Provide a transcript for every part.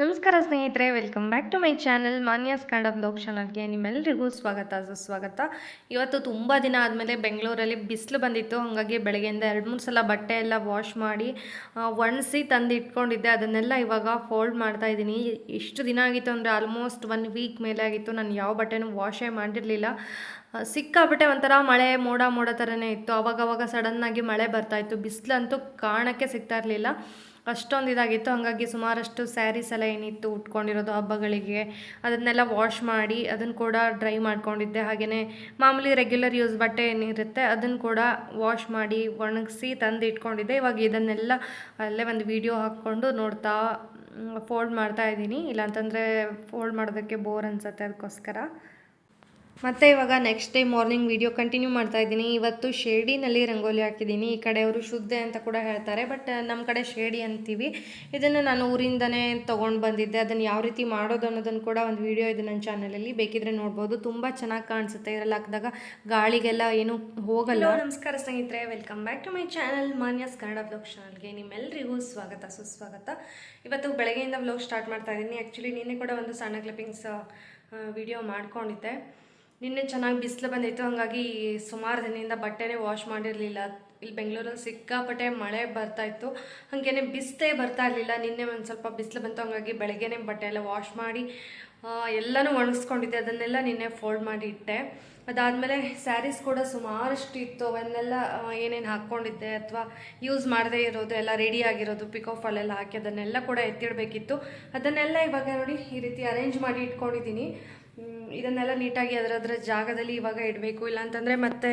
ನಮಸ್ಕಾರ ಸ್ನೇಹಿತರೆ welcome back to my channel Manya's of blog ಚಾನಲ್ಗೆ ನಿಮ್ಮೆಲ್ಲರಿಗೂ ಸ್ವಾಗತ, ಸುಸ್ವಾಗತ. ಇವತ್ತು ತುಂಬ ದಿನ ಆದಮೇಲೆ ಬೆಂಗಳೂರಲ್ಲಿ ಬಿಸಿಲು ಬಂದಿತ್ತು, ಹಾಗಾಗಿ ಬೆಳಗ್ಗೆಯಿಂದ ಎರಡು ಮೂರು ಸಲ ಬಟ್ಟೆ ಎಲ್ಲ ವಾಶ್ ಮಾಡಿ ಒಣಸಿ ತಂದು ಇಟ್ಕೊಂಡಿದ್ದೆ ಅದನ್ನೆಲ್ಲ ಇವಾಗ ಫೋಲ್ಡ್ ಮಾಡ್ತಾ ಇದ್ದೀನಿ. ಎಷ್ಟು ದಿನ ಆಗಿತ್ತು ಅಂದರೆ ಆಲ್ಮೋಸ್ಟ್ ಒನ್ ವೀಕ್ ಮೇಲೆ ಆಗಿತ್ತು. ನಾನು ಯಾವ ಬಟ್ಟೆನೂ ವಾಶೇ ಮಾಡಿರಲಿಲ್ಲ. ಸಿಕ್ಕಾಬಿಟ್ಟೆ ಒಂಥರ ಮಳೆ, ಮೋಡ ಮೋಡ ಥರನೇ ಇತ್ತು. ಅವಾಗವಾಗ ಸಡನ್ನಾಗಿ ಮಳೆ ಬರ್ತಾಯಿತ್ತು ಬಿಸಿಲಂತೂ ಕಾಣೋಕ್ಕೆ ಸಿಗ್ತಾ ಇರಲಿಲ್ಲ. ಅಷ್ಟೊಂದು ಇದಾಗಿತ್ತು. ಹಾಗಾಗಿ ಸುಮಾರಷ್ಟು ಸ್ಯಾರೀಸ್ ಎಲ್ಲ ಏನಿತ್ತು, ಉಟ್ಕೊಂಡಿರೋದು ಹಬ್ಬಗಳಿಗೆ, ಅದನ್ನೆಲ್ಲ ವಾಶ್ ಮಾಡಿ ಅದನ್ನು ಕೂಡ ಡ್ರೈ ಮಾಡ್ಕೊಂಡಿದ್ದೆ. ಹಾಗೆಯೇ ಮಾಮೂಲಿ ರೆಗ್ಯುಲರ್ ಯೂಸ್ ಬಟ್ಟೆ ಏನಿರುತ್ತೆ ಅದನ್ನು ಕೂಡ ವಾಶ್ ಮಾಡಿ ಒಣಗಿಸಿ ತಂದು ಇಟ್ಕೊಂಡಿದ್ದೆ. ಇವಾಗ ಇದನ್ನೆಲ್ಲ ಅಲ್ಲೇ ಒಂದು ವಿಡಿಯೋ ಹಾಕ್ಕೊಂಡು ನೋಡ್ತಾ ಫೋಲ್ಡ್ ಮಾಡ್ತಾ ಇದ್ದೀನಿ. ಇಲ್ಲಾಂತಂದರೆ ಫೋಲ್ಡ್ ಮಾಡೋದಕ್ಕೆ ಬೋರ್ ಅನಿಸುತ್ತೆ ಅದಕ್ಕೋಸ್ಕರ. ಮತ್ತು ಇವಾಗ next day morning video continue ಮಾಡ್ತಾ ಇದ್ದೀನಿ. ಇವತ್ತು ಶೇಡಿನಲ್ಲಿ ರಂಗೋಲಿ ಹಾಕಿದ್ದೀನಿ. ಈ ಕಡೆಯವರು ಶುದ್ಧ ಅಂತ ಕೂಡ ಹೇಳ್ತಾರೆ ಬಟ್ ನಮ್ಮ ಕಡೆ ಶೇಡಿ ಅಂತೀವಿ. ಇದನ್ನು ನಾನು ಊರಿಂದನೇ ತೊಗೊಂಡು ಬಂದಿದ್ದೆ. ಅದನ್ನು ಯಾವ ರೀತಿ ಮಾಡೋದು ಅನ್ನೋದನ್ನು ಕೂಡ ಒಂದು ವೀಡಿಯೋ ಇದೆ ನನ್ನ ಚಾನಲಲ್ಲಿ ಬೇಕಿದ್ರೆ ನೋಡ್ಬೋದು. ತುಂಬ ಚೆನ್ನಾಗಿ ಕಾಣಿಸುತ್ತೆ. ಇದರಲ್ಲಿ ಹಾಕಿದಾಗ ಗಾಳಿಗೆಲ್ಲ ಏನು ಹೋಗಲ್ಲ. ನಮಸ್ಕಾರ ಸ್ನೇಹಿತರೆ. Welcome back to my channel Manya's Kannada blog ಚಾನಲ್ಗೆ ನಿಮ್ಮೆಲ್ಲರಿಗೂ ಸ್ವಾಗತ, ಸುಸ್ವಾಗತ. ಇವತ್ತು ಬೆಳಗ್ಗೆಯಿಂದ ಬ್ಲಾಗ್ ಸ್ಟಾರ್ಟ್ ಮಾಡ್ತಾ ಇದ್ದೀನಿ. ಆ್ಯಕ್ಚುಲಿ ನಿನ್ನೆ ಕೂಡ ಒಂದು ಸಣ್ಣ ಕ್ಲಿಪ್ಪಿಂಗ್ಸ್ ವಿಡಿಯೋ ಮಾಡ್ಕೊಂಡಿದ್ದೆ. ನಿನ್ನೆ ಚೆನ್ನಾಗಿ ಬಿಸಿಲು ಬಂದಿತ್ತು, ಹಾಗಾಗಿ ಸುಮಾರು ದಿನದಿಂದ ಬಟ್ಟೆನೇ ವಾಶ್ ಮಾಡಿರಲಿಲ್ಲ. ಇಲ್ಲಿ ಬೆಂಗಳೂರಲ್ಲಿ ಸಿಕ್ಕಾಪಟ್ಟೆ ಮಳೆ ಬರ್ತಾ ಇತ್ತು. ಹಾಗೇನೆ ಬಿಸ್ತೇ ಬರ್ತಾ ಇರಲಿಲ್ಲ. ನಿನ್ನೆ ಒಂದು ಸ್ವಲ್ಪ ಬಿಸಿಲು ಬಂತು, ಹಾಗಾಗಿ ಬೆಳಗ್ಗೆನೇ ಬಟ್ಟೆ ಎಲ್ಲ ವಾಶ್ ಮಾಡಿ ಎಲ್ಲನೂ ಒಣಗಿಸ್ಕೊಂಡಿದ್ದೆ. ಅದನ್ನೆಲ್ಲ ನಿನ್ನೆ ಫೋಲ್ಡ್ ಮಾಡಿ ಇಟ್ಟೆ. ಅದಾದಮೇಲೆ ಸ್ಯಾರೀಸ್ ಕೂಡ ಸುಮಾರಷ್ಟು ಇತ್ತು. ಅವನ್ನೆಲ್ಲ ಏನೇನು ಹಾಕ್ಕೊಂಡಿದ್ದೆ ಅಥವಾ ಯೂಸ್ ಮಾಡದೇ ಇರೋದು, ಎಲ್ಲ ರೆಡಿ ಆಗಿರೋದು ಪಿಕೋಫಲ್ಲೆಲ್ಲ ಹಾಕಿ ಅದನ್ನೆಲ್ಲ ಕೂಡ ಎತ್ತಿಡಬೇಕಿತ್ತು. ಅದನ್ನೆಲ್ಲ ಇವಾಗ ನೋಡಿ ಈ ರೀತಿ ಅರೇಂಜ್ ಮಾಡಿ ಇಟ್ಕೊಂಡಿದ್ದೀನಿ. ಇದನ್ನೆಲ್ಲ ನೀಟಾಗಿ ಅದರದ್ರ ಜಾಗದಲ್ಲಿ ಇವಾಗ ಇಡಬೇಕು, ಇಲ್ಲಾಂತಂದರೆ ಮತ್ತೆ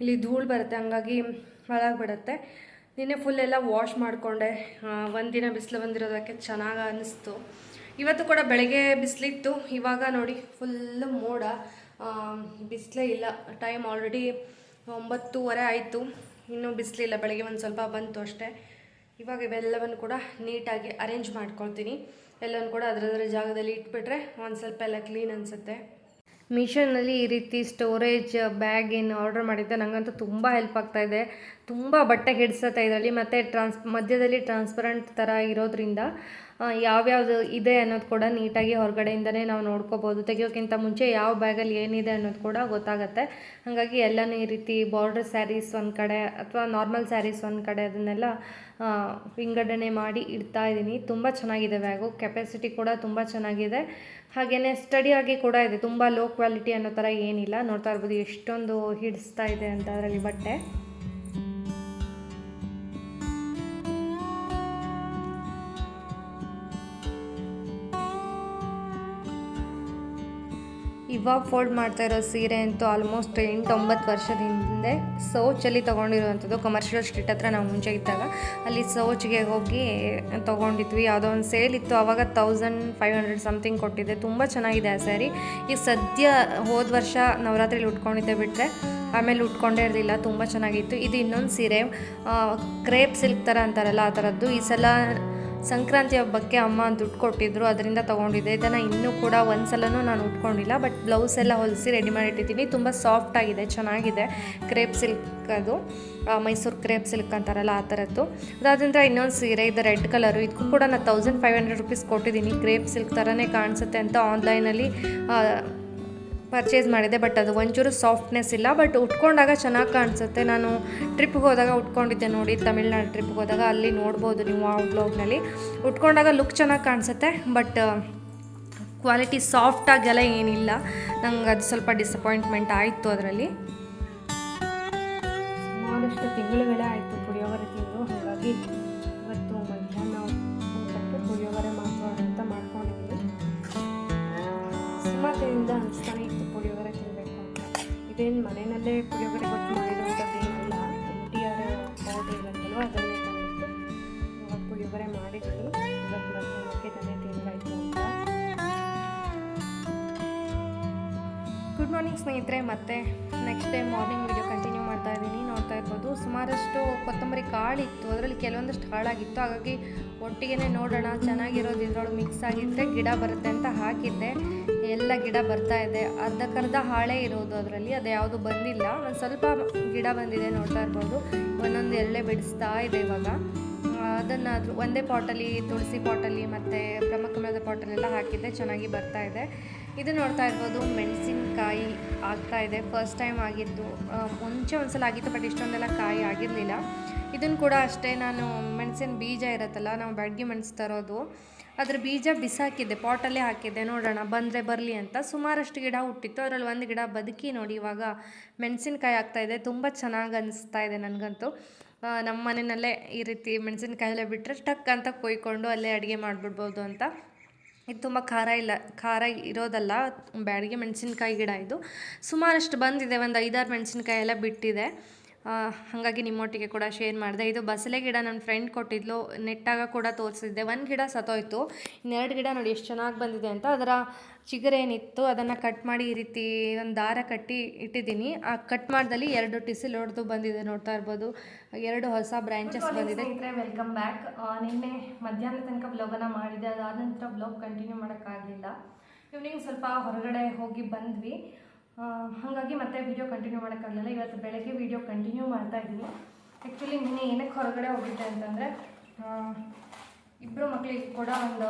ಇಲ್ಲಿ ಧೂಳು ಬರುತ್ತೆ, ಹಂಗಾಗಿ ಹಾಳಾಗ್ಬಿಡುತ್ತೆ. ನಿನ್ನೆ ಫುಲ್ ಎಲ್ಲ ವಾಶ್ ಮಾಡಿಕೊಂಡೆ. ಒಂದಿನ ಬಿಸಿಲು ಬಂದಿರೋದಕ್ಕೆ ಚೆನ್ನಾಗಿ ಅನ್ನಿಸ್ತು ಇವತ್ತು ಕೂಡ ಬೆಳಗ್ಗೆ ಬಿಸಿಲಿತ್ತು. ಇವಾಗ ನೋಡಿ ಫುಲ್ಲು ಮೋಡ. ಬಿಸಿಲೇ ಇಲ್ಲ. ಟೈಮ್ ಆಲ್ರೆಡಿ ಒಂಬತ್ತೂವರೆ ಆಯಿತು. ಇನ್ನೂ ಬಿಸಿಲಿಲ್ಲ. ಬೆಳಗ್ಗೆ ಒಂದು ಸ್ವಲ್ಪ ಬಂತು ಅಷ್ಟೇ. ಇವಾಗ ಇವೆಲ್ಲವನ್ನು ಕೂಡ ನೀಟಾಗಿ ಅರೇಂಜ್ ಮಾಡ್ಕೊಳ್ತೀನಿ. ಎಲ್ಲವನ್ನು ಕೂಡ ಅದರದರ ಜಾಗದಲ್ಲಿ ಇಟ್ಬಿಟ್ರೆ ಒಂದು ಸ್ವಲ್ಪ ಎಲ್ಲ ಕ್ಲೀನ್ ಅನಿಸುತ್ತೆ. ಮೀಶೋನಲ್ಲಿ ಈ ರೀತಿ ಸ್ಟೋರೇಜ್ ಬ್ಯಾಗ್ ಏನು ಆರ್ಡರ್ ಮಾಡಿದ್ದೆ ನನಗಂತೂ ತುಂಬ ಹೆಲ್ಪ್ ಆಗ್ತಾ ಇದೆ. ತುಂಬ ಬಟ್ಟೆ ಹಿಡಿಸುತ್ತೆ ಇದರಲ್ಲಿ, ಮತ್ತು ಟ್ರಾನ್ಸ್, ಮಧ್ಯದಲ್ಲಿ ಟ್ರಾನ್ಸ್ಪರೆಂಟ್ ಥರ ಇರೋದ್ರಿಂದ ಯಾವ್ಯಾವುದು ಇದೆ ಅನ್ನೋದು ಕೂಡ ನೀಟಾಗಿ ಹೊರಗಡೆಯಿಂದನೇ ನಾವು ನೋಡ್ಕೋಬೋದು. ತೆಗಿಯೋಕ್ಕಿಂತ ಮುಂಚೆ ಯಾವ ಬ್ಯಾಗಲ್ಲಿ ಏನಿದೆ ಅನ್ನೋದು ಕೂಡ ಗೊತ್ತಾಗುತ್ತೆ. ಹಾಗಾಗಿ ಎಲ್ಲನೂ ಈ ರೀತಿ ಬಾರ್ಡರ್ ಸ್ಯಾರೀಸ್ ಒಂದು ಕಡೆ ಅಥವಾ ನಾರ್ಮಲ್ ಸ್ಯಾರೀಸ್ ಒಂದು ಕಡೆ ಅದನ್ನೆಲ್ಲ ವಿಂಗಡಣೆ ಮಾಡಿ ಇಡ್ತಾ ಇದ್ದೀನಿ ತುಂಬ ಚೆನ್ನಾಗಿದೆ ಬ್ಯಾಗು ಕೆಪಾಸಿಟಿ ಕೂಡ ತುಂಬ ಚೆನ್ನಾಗಿದೆ. ಹಾಗೆಯೇ ಸ್ಟಡಿಯಾಗಿ ಕೂಡ ಇದೆ. ತುಂಬ ಲೋ ಕ್ವಾಲಿಟಿ ಅನ್ನೋ ಥರ ಏನಿಲ್ಲ. ನೋಡ್ತಾ ಇರ್ಬೋದು ಎಷ್ಟೊಂದು ಹಿಡಿಸ್ತಾ ಇದೆ ಅಂತ ಅದರಲ್ಲಿ ಬಟ್ಟೆ. ಇವಾಗ ಫೋಲ್ಡ್ ಮಾಡ್ತಾ ಇರೋ ಸೀರೆ ಅಂತೂ ಆಲ್ಮೋಸ್ಟ್ ಎಂಟು ಒಂಬತ್ತು ವರ್ಷದ ಹಿಂದೆ ಸೌಚಲ್ಲಿ ತೊಗೊಂಡಿರುವಂಥದ್ದು ಕಮರ್ಷಿಯಲ್ ಸ್ಟ್ರೀಟ್ ಹತ್ರ ನಾವು ಮುಂಚೆ ಇದ್ದಾಗ. ಅಲ್ಲಿ ಸೌಚ್ಗೆ ಹೋಗಿ ತೊಗೊಂಡಿದ್ವಿ. ಯಾವುದೋ ಒಂದು ಸೇಲ್ ಇತ್ತು. ಆವಾಗ ತೌಸಂಡ್ ಫೈವ್ ಹಂಡ್ರೆಡ್ ಸಮಥಿಂಗ್ ಕೊಟ್ಟಿದ್ದೆ. ತುಂಬ ಚೆನ್ನಾಗಿದೆ ಆ ಸ್ಯಾರಿ ಈಗ ಸದ್ಯ ಹೋದ ವರ್ಷ ನವರಾತ್ರಿಲಿ ಉಟ್ಕೊಂಡಿದ್ದೆ ಬಿಟ್ಟರೆ ಆಮೇಲೆ ಉಟ್ಕೊಂಡೇ ಇರಲಿಲ್ಲ. ತುಂಬ ಚೆನ್ನಾಗಿತ್ತು. ಇದು ಇನ್ನೊಂದು ಸೀರೆ. ಕ್ರೇಪ್ ಸಿಲ್ಕ್ ಥರ ಅಂತಾರಲ್ಲ, ಆ ಥರದ್ದು ಈ ಸಲ ಸಂಕ್ರಾಂತಿ ಹಬ್ಬಕ್ಕೆ ಅಮ್ಮ ದುಡ್ಡು ಕೊಟ್ಟಿದ್ರು, ಅದರಿಂದ ತೊಗೊಂಡಿದ್ದೆ. ಇದನ್ನು ಇನ್ನೂ ಕೂಡ ಒಂದು ನಾನು ಉಟ್ಕೊಂಡಿಲ್ಲ ಬಟ್ ಬ್ಲೌಸ್ ಎಲ್ಲ ಹೊಲಿಸಿ ರೆಡಿ ಮಾಡಿಟ್ಟಿದ್ದೀನಿ. ತುಂಬ ಸಾಫ್ಟ್ ಆಗಿದೆ, ಚೆನ್ನಾಗಿದೆ. ಕ್ರೇಪ್ ಸಿಲ್ಕ್ ಅದು ಮೈಸೂರು ಕ್ರೇಪ್ ಸಿಲ್ಕ್ ಅಂತಾರಲ್ಲ, ಆ ಥರದ್ದು ಅದಾದ್ರಿಂದ ಇನ್ನೊಂದು ಸೀರೆ, ಇದು ರೆಡ್ ಕಲರು ಇದಕ್ಕೂ ಕೂಡ ನಾನು ತೌಸಂಡ್ ಫೈವ್ ಹಂಡ್ರೆಡ್ ರುಪೀಸ್ ಕೊಟ್ಟಿದ್ದೀನಿ. ಕ್ರೇಪ್ ಸಿಲ್ಕ್ ಥರನೇ ಕಾಣಿಸುತ್ತೆ ಅಂತ ಆನ್ಲೈನಲ್ಲಿ ಪರ್ಚೇಸ್ ಮಾಡಿದೆ ಬಟ್ ಅದು ಒಂಚೂರು ಸಾಫ್ಟ್ನೆಸ್ ಇಲ್ಲ. ಬಟ್ ಉಟ್ಕೊಂಡಾಗ ಚೆನ್ನಾಗಿ ಕಾಣಿಸುತ್ತೆ. ನಾನು ಟ್ರಿಪ್ಗೆ ಹೋದಾಗ ಉಟ್ಕೊಂಡಿದ್ದೆ ನೋಡಿ, ತಮಿಳ್ನಾಡು ಟ್ರಿಪ್ಗೆ ಹೋದಾಗ ಅಲ್ಲಿ ನೋಡ್ಬೋದು ನೀವು ಆ ಬ್ಲೌಗ್ನಲ್ಲಿ ಉಟ್ಕೊಂಡಾಗ ಲುಕ್ ಚೆನ್ನಾಗಿ ಕಾಣಿಸುತ್ತೆ ಬಟ್ ಕ್ವಾಲಿಟಿ ಸಾಫ್ಟಾಗೆಲ್ಲ ಏನಿಲ್ಲ. ನಂಗೆ ಅದು ಸ್ವಲ್ಪ ಡಿಸಪಾಯಿಂಟ್ಮೆಂಟ್ ಆಯಿತು ಅದರಲ್ಲಿ. ಸುಮಾರಷ್ಟು ತಿಂಗಳುಗಳೇ ಆಯಿತು ಪುಳಿಯೋಗರೆ ತಿಂಗಳು ಹಾಗಾಗಿ ಇವತ್ತು ಮಧ್ಯಾಹ್ನ ಊಟಕ್ಕೆ ಪುಳಿಯೋಗರೆ ಮಾಡೋಣ ಅಂತ ಮಾಡ್ಕೊಂಡಿದ್ದೀನಿ ಸುಮಾರು ಅನಿಸ್ತಾನೆ ಇದೇನು ಮನೆಯಲ್ಲೇ ಪುಳಿಯೋಗರೆ ಗೊತ್ತು ಮಾಡಿರುವಂಥದ್ದು ಏನಿಲ್ಲ. ಟಿ ಆರ್ ಪೌಡರ್ ಇರುತ್ತಲ್ವ, ಅದನ್ನೇ ತಂದಿತ್ತು ಇವಾಗ ಪುಳಿಯೋಗರೆ ಮಾಡಿದ್ದೀನಿ ಇವತ್ತು ಮಧ್ಯಾಹ್ನಕ್ಕೆ ಇದನ್ನೇ ತಿಂದಾಯಿತು ಅಂತ. ಗುಡ್ ಮಾರ್ನಿಂಗ್ ಸ್ನೇಹಿತರೆ, ಮತ್ತೆ ನೆಕ್ಸ್ಟ್ ಡೇ ಮಾರ್ನಿಂಗ್ ಸುಮಾರಷ್ಟು ಕೊತ್ತಂಬರಿ ಕಾಳಿತ್ತು ಅದರಲ್ಲಿ ಕೆಲವೊಂದಷ್ಟು ಹಾಳಾಗಿತ್ತು. ಹಾಗಾಗಿ ಒಟ್ಟಿಗೆ ನೋಡೋಣ, ಚೆನ್ನಾಗಿರೋದು ಇದ್ರೊಳಗೆ ಮಿಕ್ಸ್ ಆಗಿದ್ದರೆ ಗಿಡ ಬರುತ್ತೆ ಅಂತ ಹಾಕಿದ್ದೆ. ಎಲ್ಲ ಗಿಡ ಬರ್ತಾ ಇದೆ. ಅರ್ಧಕ್ಕರ್ಧ ಹಾಳೆ ಇರೋದು ಅದರಲ್ಲಿ, ಅದು ಯಾವುದು ಬಂದಿಲ್ಲ. ಒಂದು ಸ್ವಲ್ಪ ಗಿಡ ಬಂದಿದೆ, ನೋಡ್ತಾ ಇರ್ಬೋದು. ಒಂದೊಂದು ಎಳ್ಳೆ ಬಿಡಿಸ್ತಾ ಇದೆ ಇವಾಗ. ಅದನ್ನಾದರೂ ಒಂದೇ ಪಾಟಲ್ಲಿ ತುಳಸಿ ಪಾಟಲ್ಲಿ ಮತ್ತು ಬ್ರಹ್ಮಕಮಲದ ಪಾಟಲ್ಲೆಲ್ಲ ಹಾಕಿದ್ದೆ. ಚೆನ್ನಾಗಿ ಬರ್ತಾ ಇದೆ. ಇದು ನೋಡ್ತಾ ಇರ್ಬೋದು, ಮೆಣಸಿನಕಾಯಿ ಆಗ್ತಾ ಇದೆ. ಫಸ್ಟ್ ಟೈಮ್ ಆಗಿದ್ದು ಮುಂಚೆ ಒಂದು ಸಲ ಆಗಿತ್ತು ಬಟ್ ಇಷ್ಟೊಂದೆಲ್ಲ ಕಾಯಿ ಆಗಿರಲಿಲ್ಲ. ಇದನ್ನು ಕೂಡ ಅಷ್ಟೇ ನಾನು ಮೆಣಸಿನ ಬೀಜ ಇರುತ್ತಲ್ಲ, ನಾವು ಬ್ಯಾಡ್ಗೆ ಮೆಣಸು ತರೋದು. ಅದ್ರ ಬೀಜ ಬಿಸಾಕಿದ್ದೆ ಪಾಟಲ್ಲೇ ಹಾಕಿದ್ದೆ. ನೋಡೋಣ, ಬಂದರೆ ಬರಲಿ ಅಂತ. ಸುಮಾರಷ್ಟು ಗಿಡ ಹುಟ್ಟಿತ್ತು, ಅದರಲ್ಲಿ ಒಂದು ಗಿಡ ಬದುಕಿ ನೋಡಿ ಇವಾಗ ಮೆಣಸಿನ್ಕಾಯಿ ಇದೆ. ತುಂಬ ಚೆನ್ನಾಗಿ ಅನಿಸ್ತಾ ಇದೆ ನನಗಂತೂ. ನಮ್ಮ ಮನೆಯಲ್ಲೇ ಈ ರೀತಿ ಮೆಣಸಿನ್ಕಾಯಲ್ಲೇ ಬಿಟ್ಟರೆ ಟಕ್ ಅಂತ ಕೊಯ್ಕೊಂಡು ಅಲ್ಲೇ ಅಡುಗೆ ಮಾಡಿಬಿಡ್ಬೋದು ಅಂತ. ಇದು ತುಂಬ ಖಾರ ಇಲ್ಲ, ಖಾರ ಇರೋದಲ್ಲ, ಬ್ಯಾಡಿಗೆ ಮೆಣಸಿನ್ಕಾಯಿ ಗಿಡ ಇದು. ಸುಮಾರಷ್ಟು ಬಂದಿದೆ, ಒಂದು ಐದಾರು ಮೆಣಸಿನ್ಕಾಯಿ ಎಲ್ಲ ಬಿಟ್ಟಿದೆ. ಹಾಗಾಗಿ ನಿಮ್ಮೊಟ್ಟಿಗೆ ಕೂಡ ಶೇರ್ ಮಾಡಿದೆ. ಇದು ಬಸಳೆ ಗಿಡ ನನ್ನ ಫ್ರೆಂಡ್ ಕೊಟ್ಟಿದ್ಲು ನೆಟ್ಟಾಗ ಕೂಡ ತೋರಿಸಿದ್ದೆ. ಒಂದು ಗಿಡ ಸತ್ತೋಯ್ತು. ಇನ್ನೆರಡು ಗಿಡ ನೋಡಿ ಎಷ್ಟು ಚೆನ್ನಾಗಿ ಬಂದಿದೆ ಅಂತ. ಅದರ ಚಿಗುರೇನಿತ್ತು ಅದನ್ನು ಕಟ್ ಮಾಡಿ ಈ ರೀತಿ ಒಂದು ದಾರ ಕಟ್ಟಿ ಇಟ್ಟಿದ್ದೀನಿ. ಆ ಕಟ್ ಮಾಡ್ದಲ್ಲಿ ಎರಡು ಟಿಸಿಲ್ ಹೊಡೆದು ಬಂದಿದೆ ನೋಡ್ತಾ ಇರ್ಬೋದು. ಎರಡು ಹೊಸ ಬ್ರ್ಯಾಂಚಸ್ ಬಂದಿದೆ. ವೆಲ್ಕಮ್ ಬ್ಯಾಕ್ ನಿನ್ನೆ ಮಧ್ಯಾಹ್ನ ತನಕ ಬ್ಲಾಗನ್ನು ಮಾಡಿದೆ. ಅದಾದ ನಂತರ ಬ್ಲಾಗ್ ಕಂಟಿನ್ಯೂ ಮಾಡೋಕ್ಕಾಗಲಿಲ್ಲ ಇವ್ನಿಂಗ್ ಸ್ವಲ್ಪ ಹೊರಗಡೆ ಹೋಗಿ ಬಂದ್ವಿ. ಹಾಗಾಗಿ ಮತ್ತೆ ವಿಡಿಯೋ ಕಂಟಿನ್ಯೂ ಮಾಡೋಕ್ಕಾಗಲಿಲ್ಲ ಇವತ್ತು ಬೆಳಗ್ಗೆ ವೀಡಿಯೋ ಕಂಟಿನ್ಯೂ ಮಾಡ್ತಾ ಇದ್ದೀನಿ. ಆ್ಯಕ್ಚುಲಿ ನಿನ್ನೆ ಏನಕ್ಕೆ ಹೊರಗಡೆ ಹೋಗಿದ್ದೆ ಅಂತಂದರೆ ಇಬ್ಬರು ಮಕ್ಕಳಿಗೆ ಕೂಡ ಒಂದು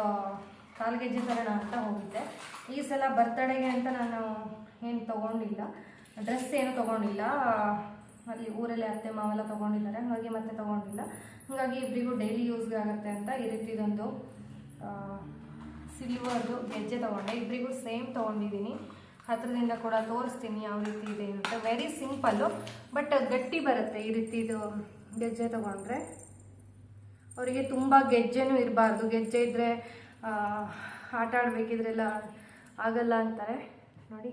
ಕಾಲು ಗೆಜ್ಜೆ ತರೋಣ ಅಂತ ಹೋಗಿದ್ದೆ. ಈ ಸಲ ಬರ್ತಡೇಗೆ ಅಂತ ನಾನು ಏನು ತೊಗೊಂಡಿಲ್ಲ. ಡ್ರೆಸ್ ಏನು ತೊಗೊಂಡಿಲ್ಲ. ಅಲ್ಲಿ ಊರಲ್ಲಿ ಅತ್ತೆ, ಮಾವೆಲ್ಲ ತೊಗೊಂಡಿದ್ದಾರೆ. ಹಾಗಾಗಿ ಮತ್ತೆ ತೊಗೊಂಡಿಲ್ಲ. ಹಾಗಾಗಿ ಇಬ್ಬರಿಗೂ ಡೈಲಿ ಯೂಸ್ಗೆ ಆಗುತ್ತೆ ಅಂತ ಈ ರೀತಿದೊಂದು ಸಿಲ್ವರ್ದು ಗೆಜ್ಜೆ ತೊಗೊಂಡೆ. ಇಬ್ಬರಿಗೂ ಸೇಮ್ ತೊಗೊಂಡಿದ್ದೀನಿ. ಹತ್ರದಿಂದ ಕೂಡ ತೋರಿಸ್ತೀನಿ ಯಾವ ರೀತಿ ಇದೆ ಅಂತ. ವೆರಿ ಸಿಂಪಲ್ಲು ಬಟ್ ಗಟ್ಟಿ ಬರುತ್ತೆ ಈ ರೀತಿದು ಗೆಜ್ಜೆ ತೊಗೊಂಡ್ರೆ. ಅವರಿಗೆ ತುಂಬ ಗೆಜ್ಜೆನೂ ಇರಬಾರ್ದು. ಗೆಜ್ಜೆ ಇದ್ದರೆ ಆಟ ಆಡಬೇಕಿದ್ರೆಲ್ಲ ಆಗಲ್ಲ ಅಂತಾರೆ. ನೋಡಿ,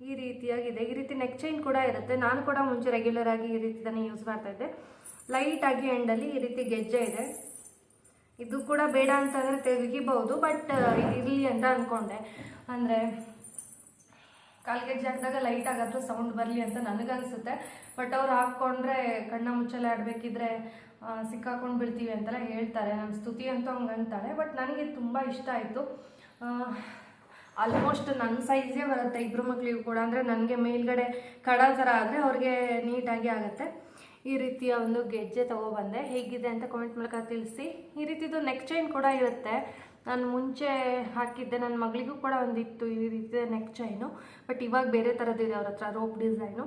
ಈ ರೀತಿಯಾಗಿದೆ. ಈ ರೀತಿ ನೆಕ್ ಚೈನ್ ಕೂಡ ಇರುತ್ತೆ. ನಾನು ಕೂಡ ಮುಂಚೆ ರೆಗ್ಯುಲರ್ ಆಗಿ ಈ ತಾನೇ ಯೂಸ್ ಮಾಡ್ತಾ ಇದ್ದೆ. ಲೈಟಾಗಿ ಎಂಡಲ್ಲಿ ಈ ರೀತಿ ಗೆಜ್ಜೆ ಇದೆ. ಇದು ಕೂಡ ಬೇಡ ಅಂತಂದರೆ ತೆಗಿಬೋದು ಬಟ್ ಇರಲಿ ಅಂತ ಅಂದ್ಕೊಂಡೆ ಅಂದರೆ ಕಾಲ್ಗೆಜ್ಜೆ ಹಾಕಿದಾಗ ಲೈಟ್ ಆಗತ್ತ ಸೌಂಡ್ ಬರಲಿ ಅಂತ ನನಗನ್ಸುತ್ತೆ. ಬಟ್ ಅವ್ರು ಹಾಕ್ಕೊಂಡ್ರೆ ಕಣ್ಣ ಮುಚ್ಚಲೆ ಆಡಬೇಕಿದ್ರೆ ಸಿಕ್ಕಾಕೊಂಡು ಬಿಡ್ತೀವಿ ಅಂತೆಲ್ಲ ಹೇಳ್ತಾರೆ. ನಮ್ಮ ಸ್ತುತಿ ಅಂತೂ ಹಂಗೆ ಅಂತಾಳೆ ಬಟ್ ನನಗೆ ತುಂಬ ಇಷ್ಟ ಆಯಿತು. ಆಲ್ಮೋಸ್ಟ್ ನನ್ನ ಸೈಜೇ ಬರುತ್ತೆ ಇಬ್ಬರು ಮಕ್ಕಳಿಗೂ ಕೂಡ. ಅಂದರೆ ನನಗೆ ಮೇಲ್ಗಡೆ ಕಡ ಥರ ಆದರೆ ಅವ್ರಿಗೆ ನೀಟಾಗಿ ಆಗುತ್ತೆ. ಈ ರೀತಿಯ ಒಂದು ಗೆಜ್ಜೆ ತೊಗೊಬಂದೆ ಹೇಗಿದೆ ಅಂತ ಕಮೆಂಟ್ ಮೂಲಕ ತಿಳಿಸಿ. ಈ ರೀತಿದು ನೆಕ್ ಚೈನ್ ಕೂಡ ಇರುತ್ತೆ. ನಾನು ಮುಂಚೆ ಹಾಕಿದ್ದೆ ನನ್ನ ಮಗಳಿಗೂ ಕೂಡ ಒಂದಿತ್ತು ಈ ರೀತಿ ನೆಕ್ ಚೈನು ಬಟ್ ಇವಾಗ ಬೇರೆ ಥರದ್ದಿದೆ ಅವ್ರ ಹತ್ರ ರೋಪ್ ಡಿಸೈನು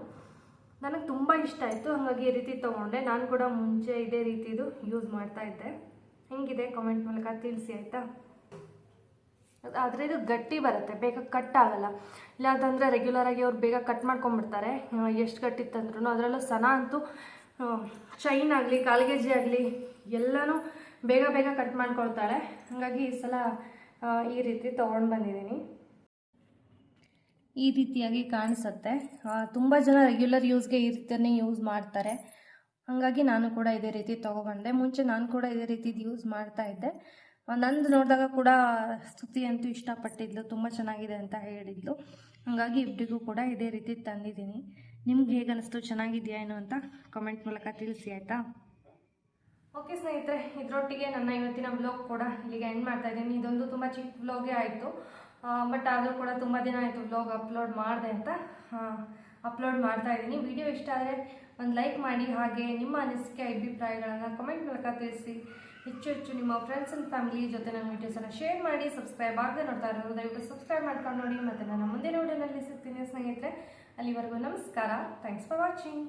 ನನಗೆ ತುಂಬ ಇಷ್ಟ ಆಯಿತು, ಹಾಗಾಗಿ ಈ ರೀತಿ ತೊಗೊಂಡೆ. ನಾನು ಕೂಡ ಮುಂಚೆ ಇದೇ ರೀತಿದು ಯೂಸ್ ಮಾಡ್ತಾ ಇದ್ದೆ. ಹೆಂಗಿದೆ? ಕಮೆಂಟ್ ಮೂಲಕ ತಿಳಿಸಿ, ಆಯಿತಾ? ಆದರೆ ಇದು ಗಟ್ಟಿ ಬರುತ್ತೆ, ಬೇಗ ಕಟ್ ಆಗಲ್ಲ. ಇಲ್ಲಾಂತಂದರೆ ರೆಗ್ಯುಲರಾಗಿ ಅವ್ರು ಬೇಗ ಕಟ್ ಮಾಡ್ಕೊಂಡ್ಬಿಡ್ತಾರೆ. ಎಷ್ಟು ಗಟ್ಟಿತ್ತಂದ್ರೂ ಅದರಲ್ಲೂ ಸನ ಅಂತೂ ಚೈನ್ ಆಗಲಿ ಕಾಲ್ಗೆಜಿ ಆಗಲಿ, ಎಲ್ಲನೂ ಬೇಗ ಬೇಗ ಕಟ್ ಮಾಡ್ಕೊಳ್ತಾಳೆ. ಹಾಗಾಗಿ ಈ ಸಲ ಈ ರೀತಿ ತೊಗೊಂಡು ಬಂದಿದ್ದೀನಿ. ಈ ರೀತಿಯಾಗಿ ಕಾಣಿಸುತ್ತೆ. ತುಂಬ ಜನ ರೆಗ್ಯುಲರ್ ಯೂಸ್ಗೆ ಈ ರೀತಿಯನ್ನೇ ಯೂಸ್ ಮಾಡ್ತಾರೆ. ಹಾಗಾಗಿ ನಾನು ಕೂಡ ಇದೇ ರೀತಿ ತೊಗೊಬಂದೆ. ಮುಂಚೆ ನಾನು ಕೂಡ ಇದೇ ರೀತಿದು ಯೂಸ್ ಮಾಡ್ತಾ ಇದ್ದೆ. ನಂದು ನೋಡಿದಾಗ ಕೂಡ ಸ್ತುತಿ ಅಂತೂ ಇಷ್ಟಪಟ್ಟಿದ್ಲು, ತುಂಬ ಚೆನ್ನಾಗಿದೆ ಅಂತ ಹೇಳಿದ್ಲು. ಹಾಗಾಗಿ ಇಬ್ಬರಿಗೂ ಕೂಡ ಇದೇ ರೀತಿ ತಂದಿದ್ದೀನಿ. ನಿಮ್ಗೆ ಹೇಗೆ ಅನ್ನಿಸ್ತು ಚೆನ್ನಾಗಿದೆಯಾ ಏನು ಅಂತ ಕಮೆಂಟ್ ಮೂಲಕ ತಿಳಿಸಿ, ಆಯಿತಾ? ಓಕೆ ಸ್ನೇಹಿತರೆ, ಇದರೊಟ್ಟಿಗೆ ನನ್ನ ಇವತ್ತಿನ ಬ್ಲಾಗ್ ಕೂಡ ಇಲ್ಲಿಗೆ ಎಂಡ್ ಮಾಡ್ತಾ ಇದ್ದೀನಿ. ಇದೊಂದು ತುಂಬ ಚಿಕ್ಕ ಬ್ಲಾಗೇ ಆಯಿತು. ಬಟ್ ಆದರೂ ಕೂಡ ತುಂಬ ದಿನ ಆಯಿತು ಬ್ಲಾಗ್ ಅಪ್ಲೋಡ್ ಮಾಡಿದೆ ಅಂತ. ಅಪ್ಲೋಡ್ ಮಾಡ್ತಾ ಇದ್ದೀನಿ. ವಿಡಿಯೋ ಇಷ್ಟ ಆದರೆ ಒಂದು ಲೈಕ್ ಮಾಡಿ. ಹಾಗೆ ನಿಮ್ಮ ಅನಿಸಿಕೆ, ಅಭಿಪ್ರಾಯಗಳನ್ನು ಕಮೆಂಟ್ ಮೂಲಕ ತಿಳಿಸಿ. ಹೆಚ್ಚು ಹೆಚ್ಚು ನಿಮ್ಮ ಫ್ರೆಂಡ್ಸ್ ಆ್ಯಂಡ್ ಫ್ಯಾಮಿಲಿ ಜೊತೆ ನನ್ನ ವೀಡಿಯೋಸನ್ನು ಶೇರ್ ಮಾಡಿ ಸಬ್ಸ್ಕ್ರೈಬ್ ಆಗದೆ ನೋಡ್ತಾ ಇರೋದು ದಯವಿಟ್ಟು ಸಬ್ಸ್ಕ್ರೈಬ್ ಮಾಡ್ಕೊಂಡು ನೋಡಿ. ಮತ್ತು ನನ್ನ ಮುಂದಿನ ವಿಡಿಯೋನಲ್ಲಿ ಸಿಗ್ತೀನಿ ಸ್ನೇಹಿತರೆ. ಅಲ್ಲಿವರೆಗೂ ನಮಸ್ಕಾರ. Thanks for watching